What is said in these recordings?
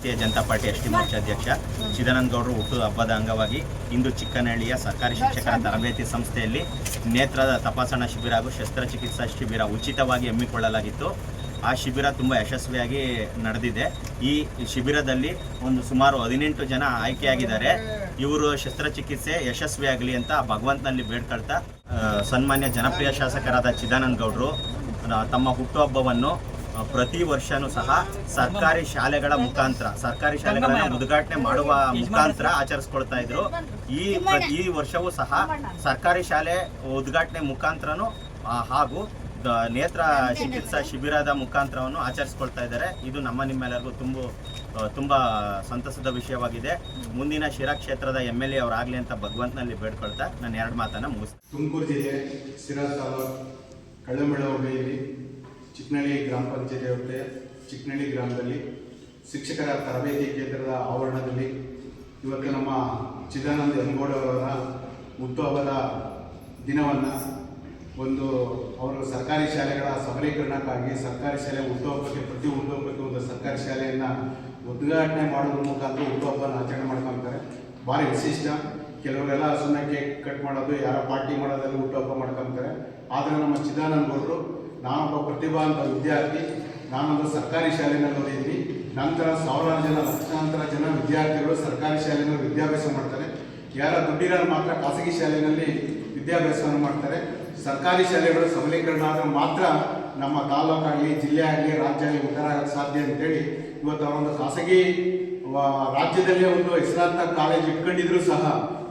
Bharatiya Janata party S T Morcha ಅಧ್ಯಕ್ಷ ಚಿದಾನಂದ ಗೌಡರು ಹುಟ್ಟು ಹಬ್ಬದ ಅಂಗವಾಗಿ ಇಂದು ಚಿಕ್ಕನಹಳ್ಳಿಯ ಸರ್ಕಾರಿ ಶಿಕ್ಷಕರ ತರಬೇತಿ ಸಂಸ್ಥೆಯಲ್ಲಿ ನೇತ್ರದ ತಪಾಸಣಾ ಶಿಬಿರ ಹಾಗೂ ಶಸ್ತ್ರಚಿಕಿತ್ಸಾ ಶಿಬಿರ ಉಚಿತವಾಗಿ ಹಮ್ಮಿಕೊಳ್ಳಲಾಗಿತ್ತು. ಆ ಶಿಬಿರ ತುಂಬ ಯಶಸ್ವಿಯಾಗಿ ನಡೆದಿದೆ. ಈ ಶಿಬಿರದಲ್ಲಿ ಒಂದು ಸುಮಾರು ಹದಿನೆಂಟು ಜನ ಆಯ್ಕೆಯಾಗಿದ್ದಾರೆ. ಇವರು ಶಸ್ತ್ರಚಿಕಿತ್ಸೆ ಯಶಸ್ವಿಯಾಗಲಿ ಅಂತ ಭಗವಂತನಲ್ಲಿ ಬೇಡ್ಕೊಳ್ತಾ ಸನ್ಮಾನ್ಯ ಜನಪ್ರಿಯ ಶಾಸಕರಾದ ಚಿದಾನಂದ ಗೌಡರು ತಮ್ಮ ಹುಟ್ಟುಹಬ್ಬವನ್ನು ಪ್ರತಿ ವರ್ಷನೂ ಸಹ ಸರ್ಕಾರಿ ಶಾಲೆಗಳ ಮುಖಾಂತರ, ಸರ್ಕಾರಿ ಶಾಲೆಗಳನ್ನ ಉದ್ಘಾಟನೆ ಮಾಡುವ ಮುಖಾಂತರ ಆಚರಿಸ್ಕೊಳ್ತಾ ಇದ್ರು. ಈ ಈ ವರ್ಷವೂ ಸಹ ಸರ್ಕಾರಿ ಶಾಲೆ ಉದ್ಘಾಟನೆ ಮುಖಾಂತರನು ಹಾಗೂ ನೇತ್ರ ಚಿಕಿತ್ಸಾ ಶಿಬಿರದ ಮುಖಾಂತರವನ್ನು ಆಚರಿಸ್ಕೊಳ್ತಾ ಇದ್ದಾರೆ. ಇದು ನಮ್ಮ ನಿಮ್ಮೆಲ್ಲರಿಗೂ ತುಂಬ ತುಂಬ ಸಂತಸದ ವಿಷಯವಾಗಿದೆ. ಮುಂದಿನ ಶಿರಾ ಕ್ಷೇತ್ರದ ಎಂ ಎಲ್ ಎ ಅವರಾಗಲಿ ಅಂತ ಭಗವಂತನಲ್ಲಿ ಬೇಡ್ಕೊಳ್ತಾ ನಾನು ಎರಡು ಮಾತನ್ನ ಮುಗಿಸ್ತೀನಿ. ತುಮಕೂರು ಜಿಲ್ಲೆ ಶಿರಾ ತಾಲೂಕು ಕಳ್ಳಮಳ್ಳ ಚಿಕ್ಕನಳ್ಳಿ ಗ್ರಾಮ ಪಂಚಾಯತಿ ವ್ಯಾಪ್ತಿಯ ಚಿಕ್ಕನಳ್ಳಿ ಗ್ರಾಮದಲ್ಲಿ ಶಿಕ್ಷಕರ ತರಬೇತಿ ಕೇಂದ್ರದ ಆವರಣದಲ್ಲಿ ಇವತ್ತು ನಮ್ಮ ಚಿದಾನಂದ ಯಮಗೌಡರವರ ಹುಟ್ಟುಹಬ್ಬದ ದಿನವನ್ನು ಒಂದು ಅವರು ಸರ್ಕಾರಿ ಶಾಲೆಗಳ ಸಬಲೀಕರಣಕ್ಕಾಗಿ ಸರ್ಕಾರಿ ಶಾಲೆ ಹುಟ್ಟುಹಬ್ಬಕ್ಕೆ, ಪ್ರತಿ ಹುಟ್ಟುಹಬ್ಬಕ್ಕೆ ಒಂದು ಸರ್ಕಾರಿ ಶಾಲೆಯನ್ನು ಉದ್ಘಾಟನೆ ಮಾಡೋದ್ರ ಮುಖಾಂತರ ಹುಟ್ಟುಹಬ್ಬನ ಆಚರಣೆ ಮಾಡ್ಕೊತಾರೆ ಭಾರಿ ವಿಶಿಷ್ಟ. ಕೆಲವರೆಲ್ಲ ಸುಮ್ಮನೆ ಕೇಕ್ ಕಟ್ ಮಾಡೋದು, ಯಾರ ಪಾರ್ಟಿ ಮಾಡೋದಲ್ಲಿ ಹುಟ್ಟುಹಬ್ಬ ಮಾಡ್ಕೊತಾರೆ ಆದರೆ ನಮ್ಮ ಚಿದಾನಂದ ಗೌಡರು ನಾನೊಬ್ಬ ಪ್ರತಿಭಾವಂತ ವಿದ್ಯಾರ್ಥಿ, ನಾನೊಂದು ಸರ್ಕಾರಿ ಶಾಲೆಯಲ್ಲಿ ಓದಿದ್ದೀನಿ. ನಂತರ ಸಾವಿರಾರು ಜನ, ಲಕ್ಷಾಂತರ ಜನ ವಿದ್ಯಾರ್ಥಿಗಳು ಸರ್ಕಾರಿ ಶಾಲೆಯಲ್ಲಿ ವಿದ್ಯಾಭ್ಯಾಸ ಮಾಡ್ತಾರೆ. ಯಾರ ದುಡ್ಡಿರೋರು ಮಾತ್ರ ಖಾಸಗಿ ಶಾಲೆಯಲ್ಲಿ ವಿದ್ಯಾಭ್ಯಾಸವನ್ನು ಮಾಡ್ತಾರೆ. ಸರ್ಕಾರಿ ಶಾಲೆಗಳು ಸಬಲೀಕರಣ ಆದರೆ ಮಾತ್ರ ನಮ್ಮ ತಾಲೂಕಾಗಲಿ ಜಿಲ್ಲೆ ಆಗಲಿ ರಾಜ್ಯ ಆಗಲಿ ಉದ್ಧಾರ ಆಗಕ್ಕೆ ಸಾಧ್ಯ ಅಂತೇಳಿ ಇವತ್ತು ಅವರೊಂದು ಖಾಸಗಿ ರಾಜ್ಯದಲ್ಲೇ ಒಂದು ಹೆಸರಾಂತ ಕಾಲೇಜ್ ಇಟ್ಕೊಂಡಿದ್ರು ಸಹ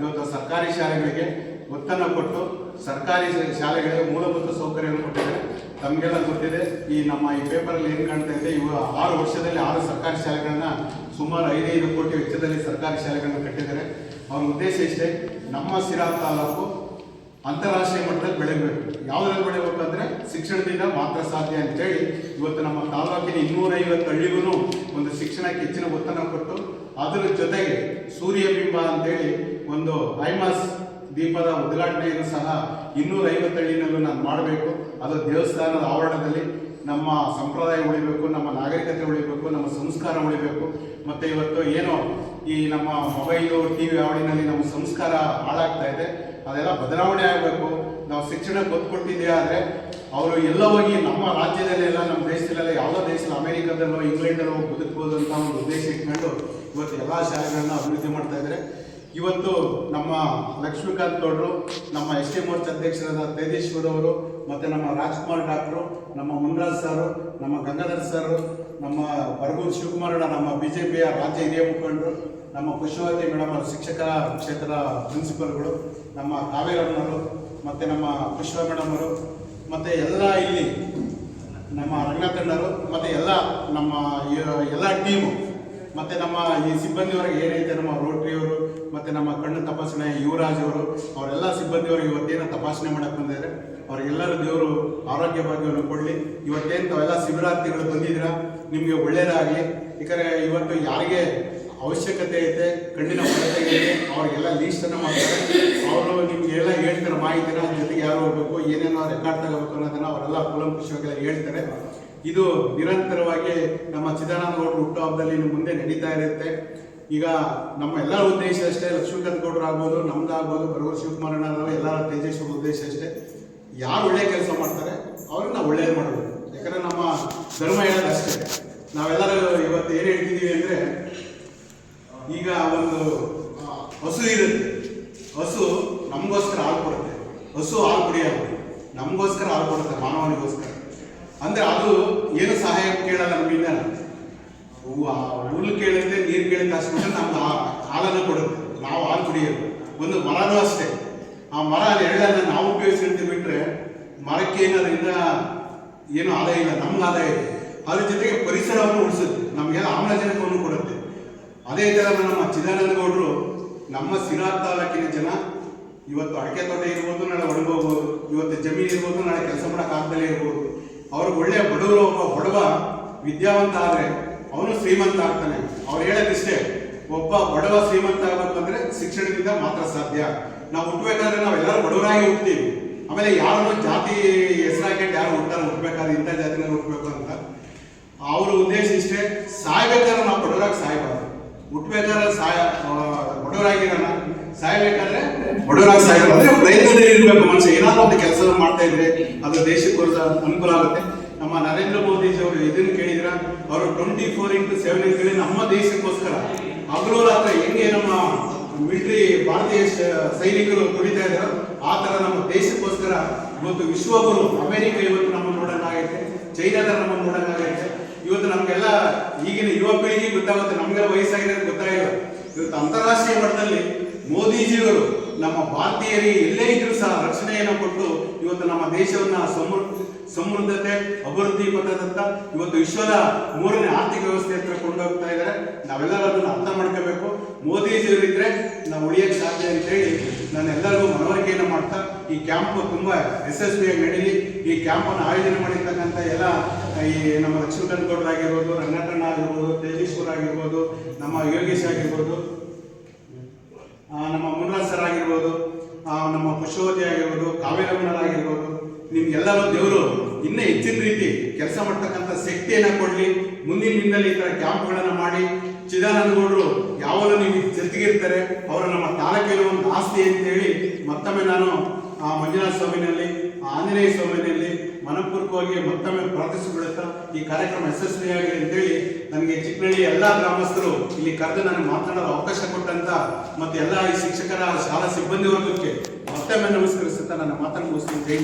ಇವತ್ತು ಸರ್ಕಾರಿ ಶಾಲೆಗಳಿಗೆ ಒತ್ತನ್ನು ಕೊಟ್ಟು ಸರ್ಕಾರಿ ಶಾಲೆಗಳಿಗೆ ಮೂಲಭೂತ ಸೌಕರ್ಯವನ್ನು ಕೊಟ್ಟಿದ್ದಾರೆ. ತಮಗೆಲ್ಲ ಗೊತ್ತಿದೆ, ಈ ನಮ್ಮ ಈ ಪೇಪರಲ್ಲಿ ಏನು ಕಾಣ್ತಾ ಇದೆ, ಇವು ಆರು ವರ್ಷದಲ್ಲಿ ಆರು ಸರ್ಕಾರಿ ಶಾಲೆಗಳನ್ನ ಸುಮಾರು ಐದೈದು ಕೋಟಿ ವೆಚ್ಚದಲ್ಲಿ ಸರ್ಕಾರಿ ಶಾಲೆಗಳನ್ನ ಕಟ್ಟಿದ್ದಾರೆ. ಅವ್ರ ಉದ್ದೇಶ ಇಷ್ಟೇ, ನಮ್ಮ ಸಿರಾ ತಾಲೂಕು ಅಂತಾರಾಷ್ಟ್ರೀಯ ಮಟ್ಟದಲ್ಲಿ ಬೆಳೆಯಬೇಕು. ಯಾವುದ್ರಲ್ಲಿ ಬೆಳಿಬೇಕಂದ್ರೆ ಶಿಕ್ಷಣದಿಂದ ಮಾತ್ರ ಸಾಧ್ಯ ಅಂತೇಳಿ ಇವತ್ತು ನಮ್ಮ ತಾಲೂಕಿನ ಇನ್ನೂರೈವತ್ತು ಹಳ್ಳಿಗೂ ಒಂದು ಶಿಕ್ಷಣಕ್ಕೆ ಹೆಚ್ಚಿನ ಒತ್ತನ್ನು ಕೊಟ್ಟು, ಅದರ ಜೊತೆಗೆ ಸೂರ್ಯಬಿಂಬ ಅಂತೇಳಿ ಒಂದು ಐಮಾಸ್ ದೀಪದ ಉದ್ಘಾಟನೆಯನ್ನು ಸಹ ಇನ್ನೂರ ಹಳ್ಳಿನಲ್ಲೂ ನಾನು ಮಾಡಬೇಕು. ಅದು ದೇವಸ್ಥಾನದ ಆವರಣದಲ್ಲಿ ನಮ್ಮ ಸಂಪ್ರದಾಯ ಉಳಿಬೇಕು, ನಮ್ಮ ನಾಗರಿಕತೆ ಉಳಿಬೇಕು, ನಮ್ಮ ಸಂಸ್ಕಾರ ಉಳಿಬೇಕು. ಮತ್ತು ಇವತ್ತು ಏನೋ ಈ ನಮ್ಮ ಮೊಬೈಲು ಟಿ ವಿ ಆವಳಿನಲ್ಲಿ ನಮ್ಮ ಸಂಸ್ಕಾರ ಹಾಳಾಗ್ತಾ ಇದೆ. ಅದೆಲ್ಲ ಬದಲಾವಣೆ ಆಗಬೇಕು. ನಾವು ಶಿಕ್ಷಣ ಕೊಟ್ಟಿದ್ದೀವಿ ಆದರೆ ಅವರು ಎಲ್ಲ ಹೋಗಿ ನಮ್ಮ ರಾಜ್ಯದಲ್ಲೆಲ್ಲ ನಮ್ಮ ದೇಶದಲ್ಲೆಲ್ಲ ಯಾವುದೋ ದೇಶದಲ್ಲಿ, ಅಮೇರಿಕಾದಲ್ಲೋ, ಇಂಗ್ಲೆಂಡಲ್ಲೋ ಬದುಕ್ಬೋದು ಅಂತ ಒಂದು ಉದ್ದೇಶ ಇಟ್ಕೊಂಡು ಇವತ್ತು ಎಲ್ಲ ಶಾಲೆಗಳನ್ನ ಅಭಿವೃದ್ಧಿ ಮಾಡ್ತಾ ಇದ್ದಾರೆ. ಇವತ್ತು ನಮ್ಮ ಲಕ್ಷ್ಮೀಕಾಂತ್ ಗೌಡರು, ನಮ್ಮ ಎಸ್ ಟಿ ಮೋರ್ಚಾ ಅಧ್ಯಕ್ಷರಾದ ತೇಜೇಶ್ವರ್ ಅವರು, ಮತ್ತು ನಮ್ಮ ರಾಜ್ಕುಮಾರ್ ಡಾಕ್ಟ್ರು, ನಮ್ಮ ಮುನ್ರಾಜ್ ಸರ್, ನಮ್ಮ ಗಂಗಾಧರ್ ಸರ್, ನಮ್ಮ ಬರಗೂರು ಶಿವಕುಮಾರಣ್ಣ ನಮ್ಮ ಬಿ ಜೆ ಪಿಯ ರಾಜ್ಯ ಹಿರಿಯ ಮುಖಂಡರು, ನಮ್ಮ ಪುಷ್ಪವತಿ ಮೇಡಮ್ ಅವರು ಶಿಕ್ಷಕ ಕ್ಷೇತ್ರದ ಪ್ರಿನ್ಸಿಪಲ್ಗಳು ನಮ್ಮ ಕಾವೇರಮ್ಮನವರು, ಮತ್ತು ನಮ್ಮ ಪುಷ್ಪ ಮೇಡಮ್ ಅವರು, ಮತ್ತು ಎಲ್ಲ ಇಲ್ಲಿ ನಮ್ಮ ರಂಗತಣ್ಣರು ಮತ್ತು ಎಲ್ಲ ನಮ್ಮ ಎಲ್ಲ ಟೀಮು. ಮತ್ತೆ ನಮ್ಮ ಈ ಸಿಬ್ಬಂದಿಯವರಿಗೆ ಏನೈತೆ ನಮ್ಮ ರೋಟ್ರಿಯವರು, ಮತ್ತೆ ನಮ್ಮ ಕಣ್ಣು ತಪಾಸಣೆ ಯುವರಾಜ್ ಅವರು, ಅವರೆಲ್ಲ ಸಿಬ್ಬಂದಿಯವರು ಇವತ್ತೇನು ತಪಾಸಣೆ ಮಾಡಕ್ ಬಂದಿದ್ದಾರೆ. ಅವರಿಗೆಲ್ಲರೂ ದೇವರು ಆರೋಗ್ಯ ಭಾಗ್ಯವನ್ನು ಕೊಡಲಿ ಇವತ್ತೇನು ತಾವೆಲ್ಲ ಶಿಬಿರಾರ್ಥಿಗಳು ಬಂದಿದ್ದೀರಾ, ನಿಮಗೆ ಒಳ್ಳೆಯದಾಗಲಿ ಯಾಕಂದರೆ ಇವತ್ತು ಯಾರಿಗೆ ಅವಶ್ಯಕತೆ ಐತೆ, ಕಣ್ಣಿನ ಕೊರತೆ ಇದೆ ಅವರಿಗೆಲ್ಲ ಲೀಸ್ಟನ್ನು ಮಾಡ್ತಾರೆ. ಅವರು ನಿಮಗೆಲ್ಲ ಹೇಳ್ತಾರೆ, ಮಾಹಿತಿನ ಜೊತೆಗೆ ಯಾರು ಹೋಗ್ಬೇಕು, ಏನೇನೋ ರೆಕಾರ್ಡ್ ತಗೋಬೇಕು ಅನ್ನೋದನ್ನ ಅವರೆಲ್ಲ ಕುಲಂಕುಶವಾಗಿ ಹೇಳ್ತಾರೆ. ಇದು ನಿರಂತರವಾಗಿ ನಮ್ಮ ಚಿದಾನಂದ ಗೌಡರು ಹುಟ್ಟುಹಬ್ಬದಲ್ಲಿ ಇನ್ನು ಮುಂದೆ ನಡೀತಾ ಇರುತ್ತೆ. ಈಗ ನಮ್ಮ ಎಲ್ಲರ ಉದ್ದೇಶ ಅಷ್ಟೇ, ಲಕ್ಷ್ಮೀಕಾಂತ್ ಗೌಡರು ಆಗ್ಬೋದು ನಮ್ದಾಗ್ಬೋದು ಬರುವ ಶಿವಕುಮಾರಣ್ಣ ಎಲ್ಲರ ತೇಜಸ್ವಿ ಉದ್ದೇಶ ಅಷ್ಟೇ. ಯಾರು ಒಳ್ಳೆ ಕೆಲಸ ಮಾಡ್ತಾರೆ, ಅವ್ರನ್ನ ನಾವು ಒಳ್ಳೇದು ಮಾಡಬೇಕು ಯಾಕಂದ್ರೆ ನಮ್ಮ ಧರ್ಮ ಹೇಳೋದು ಅಷ್ಟೇ. ನಾವೆಲ್ಲರೂ ಇವತ್ತು ಏನು ಹೇಳ್ತಿದ್ದೀವಿ ಅಂದರೆ, ಈಗ ಒಂದು ಹಸು ಇರುತ್ತೆ. ಹಸು ನಮಗೋಸ್ಕರ ಹಾಲು ಕೊಡುತ್ತೆ. ಹಸು ಹಾಲು ಕುಡಿಯಲ್ಲ. ನಮಗೋಸ್ಕರ ಹಾಲು ಕೊಡುತ್ತೆ, ಮಾನವನಿಗೋಸ್ಕರ. ಅದು ಏನು ಸಹಾಯ ಕೇಳಲ್ಲ ನಮ್ಮಿಂದ ಹುಲ್ಲು ಕೇಳಿದ್ರೆ ನೀರು ಕೇಳಿದ ತಕ್ಷಣ ನಮ್ಗೆ ಹಾಲನ್ನು ಕೊಡುತ್ತೆ. ನಾವು ಹಾಲು ಕುಡಿಯೋದು ಒಂದು ಮರನೂ ಅಷ್ಟೇ. ಆ ಮರ ಎಳ್ಳನ್ನು ನಾವು ಉಪಯೋಗಿಸ್ಕೊಂತೀವಿ ಬಿಟ್ಟರೆ ಮರಕ್ಕೆ ಏನಾದ್ರಿಂದ ಏನು ಆದಾಯ ಇಲ್ಲ. ನಮ್ಗೆ ಆದಾಯ ಇದೆ. ಅದ್ರ ಜೊತೆಗೆ ಪರಿಸರವನ್ನು ಉಳಿಸುತ್ತೆ. ನಮಗೆ ಆಮ್ಲಜನಕವನ್ನು ಕೊಡುತ್ತೆ. ಅದೇ ಥರ ನಮ್ಮ ಚಿದಾನಂದ ಗೌಡರು ನಮ್ಮ ಸಿರಾ ತಾಲೂಕಿನ ಜನ ಇವತ್ತು ಅಡಕೆ ತೋಟ ಇರ್ಬೋದು, ನಾಳೆ ಒಣಗೋಗ್ಬೋದು. ಇವತ್ತು ಜಮೀನು ಇರ್ಬೋದು, ನಾಳೆ ಕೆಲಸ ಮಾಡೋ ಆಗ್ದಲೇ ಇರ್ಬೋದು. ಅವ್ರಿಗೆ ಒಳ್ಳೆಯ ಬಡವರು ಒಬ್ಬ ಬಡವ ವಿದ್ಯಾವಂತ ಆದ್ರೆ ಅವನು ಶ್ರೀಮಂತ ಆಗ್ತಾನೆ. ಅವ್ರು ಹೇಳೋದಿಷ್ಟೇ, ಒಬ್ಬ ಬಡವ ಶ್ರೀಮಂತ ಆಗ್ಬೇಕಂದ್ರೆ ಶಿಕ್ಷಣದಿಂದ ಮಾತ್ರ ಸಾಧ್ಯ. ನಾವು ಹುಟ್ಟಬೇಕಾದ್ರೆ ನಾವೆಲ್ಲರೂ ಬಡವರಾಗಿ ಹುಟ್ತೀವಿ. ಆಮೇಲೆ ಯಾರು ಜಾತಿ ಹೆಸರಾಕೊಂಡು ಯಾರು ಹುಟ್ಟಾರ ಹುಟ್ಟಬೇಕಾದ್ರೆ ಇಂಥ ಜಾತಿನ ಹುಟ್ಟಬೇಕು ಅಂತ. ಅವ್ರ ಉದ್ದೇಶ ಇಷ್ಟೇ, ಸಾಯ್ಬೇಕಾದ್ರೆ ನಾವು ಬಡವರಾಗಿ ಸಾಯ್ಬಾರ್ದು. ಬಡವರಾಗಿರಲ್ಲ. ಸಾಯ್ಬೇಕಾದ್ರೆ ಬಡವರಾಗಿ ಸಾಯಲ್ಲ ಅಂದ್ರೆ ಪ್ರಯತ್ನದಲ್ಲಿ ಇರ್ಬೇಕು ಮನುಷ್ಯ. ಏನಾದ್ರು ಒಂದು ಕೆಲಸ ಮಾಡ್ತಾ ಇದ್ರೆ ಅದು ದೇಶಕ್ಕೆ ಅನುಕೂಲ ಆಗುತ್ತೆ. ನಮ್ಮ ನರೇಂದ್ರ ಮೋದಿಜಿ ಅವರು ಇದನ್ನ ಕೇಳಿದ್ರ? ಅವರು ಟ್ವೆಂಟಿ ಫೋರ್ ಇಂಟು ಸೆವೆನ್ ಅಂತೇಳಿ ನಮ್ಮ ದೇಶಕ್ಕೋಸ್ಕರ. ಹಗಲು ರಾತ್ರಿ ಹೆಂಗೆ ನಮ್ಮ ಮಿಲಿಟರಿ ಭಾರತೀಯ ಸೈನಿಕರು ದುಡಿತಾ ಇದ್ದಾರೋ, ಆ ತರ ನಮ್ಮ ದೇಶಕ್ಕೋಸ್ಕರ ಇವತ್ತು ವಿಶ್ವಗುರು, ಅಮೆರಿಕ ಇವತ್ತು ನಮ್ಮ ನೋಡೋಕ್ಕಾಗೈತೆ. ಚೈನಾದ ನಮ್ಮ ನೋಡಂಗಾಗೈತೆ ಇವತ್ತು ನಮಗೆಲ್ಲ ಈಗಿನ ಯುವ ಪೀಳಿಗೆ ಗೊತ್ತಾಗುತ್ತೆ ನಮ್ಗೆಲ್ಲ ವಯಸ್ಸಾಗಿದೆ ಅಂತ ಗೊತ್ತಾಗಿಲ್ಲ ಇವತ್ತು ಅಂತಾರಾಷ್ಟ್ರೀಯ ಮಟ್ಟದಲ್ಲಿ ಮೋದಿಜಿಯವರು ನಮ್ಮ ಭಾರತೀಯರಿಗೆ ಎಲ್ಲೇ ಇದ್ರೂ ಸಹ ರಕ್ಷಣೆಯನ್ನು ಕೊಟ್ಟು ಇವತ್ತು ನಮ್ಮ ದೇಶವನ್ನ ಸಮೃದ್ಧ ಸಮೃದ್ಧತೆ, ಅಭಿವೃದ್ಧಿ ಪಥದತ್ತ ಇವತ್ತು ವಿಶ್ವದ ಮೂರನೇ ಆರ್ಥಿಕ ವ್ಯವಸ್ಥೆ ಹತ್ರ ಕೊಂಡೋಗ್ತಾ ಇದ್ದಾರೆ. ನಾವೆಲ್ಲರೂ ಅದನ್ನು ಅರ್ಥ ಮಾಡ್ಕೋಬೇಕು. ಮೋದಿಜಿಯವರಿದ್ರೆ ನಾವು ಉಳಿಯಕ್ಕೆ ಸಾಧ್ಯ ಅಂತೇಳಿ ನಾನು ಎಲ್ಲರೂ ಮಾಡ್ತಾ ಈ ಕ್ಯಾಂಪ್ ತುಂಬ ಯಶಸ್ವಿಯಾಗಿ ನಡೀಲಿ. ಈ ಕ್ಯಾಂಪನ್ನು ಆಯೋಜನೆ ಮಾಡಿರ್ತಕ್ಕಂಥ ಎಲ್ಲ ಈ ನಮ್ಮ ಲಕ್ಷ್ಮೀಕಾಂತ್ ಗೌಡರಾಗಿರ್ಬೋದು ರಂಗಣ್ಣ ಆಗಿರ್ಬೋದು ತೇಜೇಶ್ವರ್ ಆಗಿರ್ಬೋದು, ನಮ್ಮ ಯೋಗೇಶ್ ಆಗಿರ್ಬೋದು ನಮ್ಮ ಮುನ್ರಾಜ್ ಸರ್ ಆಗಿರ್ಬೋದು ನಮ್ಮ ಪುಷ್ಪವತಿ ಆಗಿರ್ಬೋದು ಕಾವೇರಮ್ಮನರಾಗಿರ್ಬೋದು ನಿಮ್ಗೆಲ್ಲರೂ ದೇವರು ಇನ್ನೂ ಹೆಚ್ಚಿನ ರೀತಿ ಕೆಲಸ ಮಾಡ್ತಕ್ಕಂಥ ಶಕ್ತಿಯನ್ನು ಕೊಡಲಿ. ಮುಂದಿನ ದಿನದಲ್ಲಿ ಈ ಥರ ಕ್ಯಾಂಪ್ಗಳನ್ನು ಮಾಡಿ. ಚಿದಾನಂದಗೌಡರು ಯಾವಾಗಲೂ ನೀವು ಜೊತೆಗಿರ್ತಾರೆ. ಅವರು ನಮ್ಮ ತಾಲೂಕಿನ ಒಂದು ಆಸ್ತಿ ಅಂತ ಹೇಳಿ ಮತ್ತೊಮ್ಮೆ ನಾನು ಆ ಮಂಜುನಾಥ ಸ್ವಾಮಿನಲ್ಲಿ ಆಂಜನೇಯ ಸ್ವಾಮಿನಲ್ಲಿ ಮನಪೂರ್ವಕವಾಗಿ ಮತ್ತೊಮ್ಮೆ ಪ್ರಾರ್ಥಿಸಿಕೊಳ್ಳುತ್ತಾ ಈ ಕಾರ್ಯಕ್ರಮ ಯಶಸ್ವಿಯಾಗಲಿ ಅಂತೇಳಿ ನನಗೆ ಚಿಕ್ಕನಳ್ಳಿ ಎಲ್ಲ ಗ್ರಾಮಸ್ಥರು ಇಲ್ಲಿ ಕರೆದು ನನಗೆ ಮಾತನಾಡಲು ಅವಕಾಶ ಕೊಟ್ಟಂತ ಮತ್ತೆ ಎಲ್ಲ ಈ ಶಿಕ್ಷಕರ, ಶಾಲಾ ಸಿಬ್ಬಂದಿ ವರ್ಗಕ್ಕೆ ಮತ್ತೊಮ್ಮೆ ನಮಸ್ಕರಿಸುತ್ತಾ ನನ್ನ ಮಾತನ್ನು ಮುಗಿಸ್ತೀನಿ.